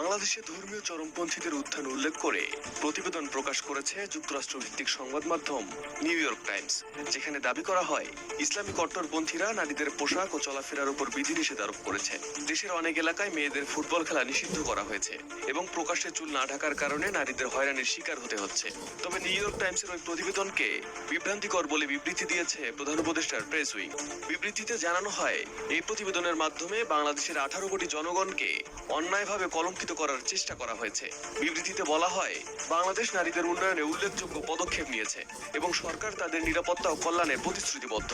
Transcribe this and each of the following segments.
বাংলাদেশে ধর্মীয় চরমপন্থীদের উত্থান উল্লেখ করে প্রতিবেদন প্রকাশ করেছে যুক্তরাষ্ট্র ভিত্তিক সংবাদ মাধ্যম নিউ ইয়র্ক টাইমস, যেখানে দাবি করা হয় ইসলামী কট্টরপন্থীরা নারীদের পোশাক ও চলাফেরার উপর বিধিনিষেধ আরোপ করেছে। দেশের অনেক এলাকায় মেয়েদের ফুটবল খেলা নিষিদ্ধ করা হয়েছে এবং প্রকাশ্যে চুল না ঢাকার কারণে নারীদের হয়রানির শিকার হতে হচ্ছে। তবে নিউ ইয়র্ক টাইমসের ওই প্রতিবেদনকে বিভ্রান্তিকর বলে বিবৃতি দিয়েছে প্রধান উপদেষ্টার প্রেস উইং। বিবৃতিতে জানানো হয়, এই প্রতিবেদনের মাধ্যমে বাংলাদেশের আঠারো কোটি জনগণকে অন্যায়ভাবে কলঙ্কিত করার চেষ্টা করা হয়েছে। বিবৃতিতে বলা হয়, বাংলাদেশ নারীদের উন্নয়নে উল্লেখযোগ্য পদক্ষেপ নিয়েছে এবং সরকার তাদের নিরাপত্তা ও কল্যাণে প্রতিশ্রুতিবদ্ধ।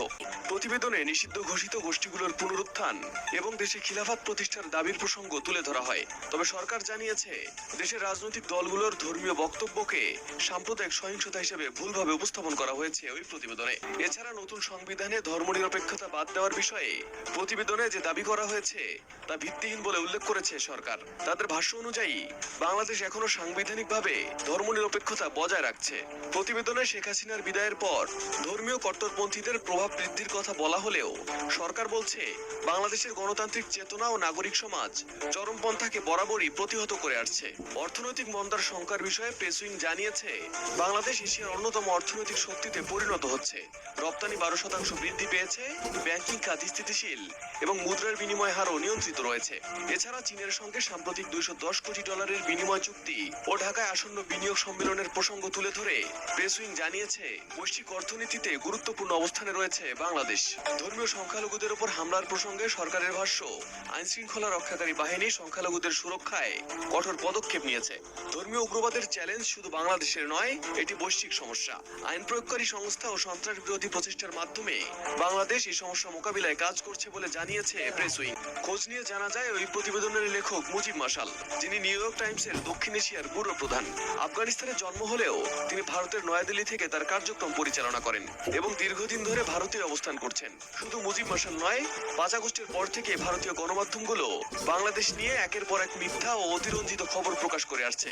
প্রতিবেদনে নিষিদ্ধ ঘোষিত গোষ্ঠীগুলোর পুনরুত্থান এবং দেশে খিলাফাত প্রতিষ্ঠার দাবির প্রসঙ্গ তুলে ধরা হয়। তবে সরকার জানিয়েছে, দেশের রাজনৈতিক দলগুলোর ধর্মীয় বক্তব্যকে সাম্প্রদায়িক সহিংসতা হিসেবে ভুলভাবে উপস্থাপন করা হয়েছে ওই প্রতিবেদনে। এছাড়া নতুন সংবিধানে ধর্মনিরপেক্ষতা বাদ দেওয়ার বিষয়ে প্রতিবেদনে যে দাবি করা হয়েছে, তা ভিত্তিহীন বলে উল্লেখ করেছে সরকার। তাদের ভাষ্য অনুযায়ী, বাংলাদেশ এখনও সাংবিধানিকভাবে ধর্মনিরপেক্ষতা বজায় রাখছে। প্রতিবেদনে শেখ হাসিনার বিদায়ের পর ধর্মীয় কট্টরপন্থীদের প্রভাব বৃদ্ধির কথা বলা হলেও সরকার বলছে, বাংলাদেশের গণতান্ত্রিক চেতনা ও নাগরিক সমাজ চরমপন্থাকে বরাবরই প্রতিহত করে আসছে। অর্থনৈতিক মন্দার সংখ্যার বিষয়ে প্রেসুইং জানিয়েছে, বাংলাদেশ এশিয়ার অন্যতম অর্থনৈতিক শক্তিতে পরিণত হচ্ছে। রপ্তানি বারো শতাংশ বৃদ্ধি পেয়েছে, ব্যাংকিং খাত স্থিতিশীল এবং মুদ্রার বিনিময় হারও নিয়ন্ত্রিত রয়েছে। এছাড়া চীনের সঙ্গে সাম্প্রতিক দুইশো দশ কোটি ডলারের বিনিময় চুক্তি ও ঢাকায় আসন্ন বিনিয়োগ সম্মেলনের প্রসঙ্গ তুলে ধরে প্রেসউইং জানিয়েছে, বৈশ্বিক অর্থনীতিতে গুরুত্বপূর্ণ অবস্থানে রয়েছে বাংলাদেশ। ধর্মীয় সংখ্যালঘুদের উপর হামলার প্রসঙ্গে সরকারের ভাষ্য আইন শৃঙ্খলা রক্ষাকারী বাহিনী সংখ্যালঘুদের সুরক্ষায় কঠোর পদক্ষেপ নিয়েছে। ধর্মীয় উগ্রবাদের চ্যালেঞ্জ শুধু বাংলাদেশের নয়, এটি বৈশ্বিক সমস্যা। আইন প্রয়োগকারী সংস্থা ও সন্ত্রাস বিরোধী প্রচেষ্টার মাধ্যমে বাংলাদেশ এই সমস্যা মোকাবিলায় কাজ করছে বলে জানিয়েছে প্রেস উইং। খোঁজ নিয়ে জানা যায়, ওই প্রতিবেদনের লেখক মুজিব মাসাল যিনি নিউ ইয়র্ক টাইমসের দক্ষিণ এশিয়ার ব্যুরো প্রধান। আফগানিস্তানে জন্ম হলেও তিনি ভারতের নয়াদিল্লি থেকে তার কার্যক্রম পরিচালনা করেন এবং দীর্ঘদিন ধরে ভারতে অবস্থান করছেন। শুধু মুজিব মাসাল নয়, পাঁচ আগস্টের পর থেকে ভারতীয় গণমাধ্যমগুলো বাংলাদেশ নিয়ে একের পর এক মিথ্যা ও অতিরঞ্জিত খবর প্রকাশ করে আসছে।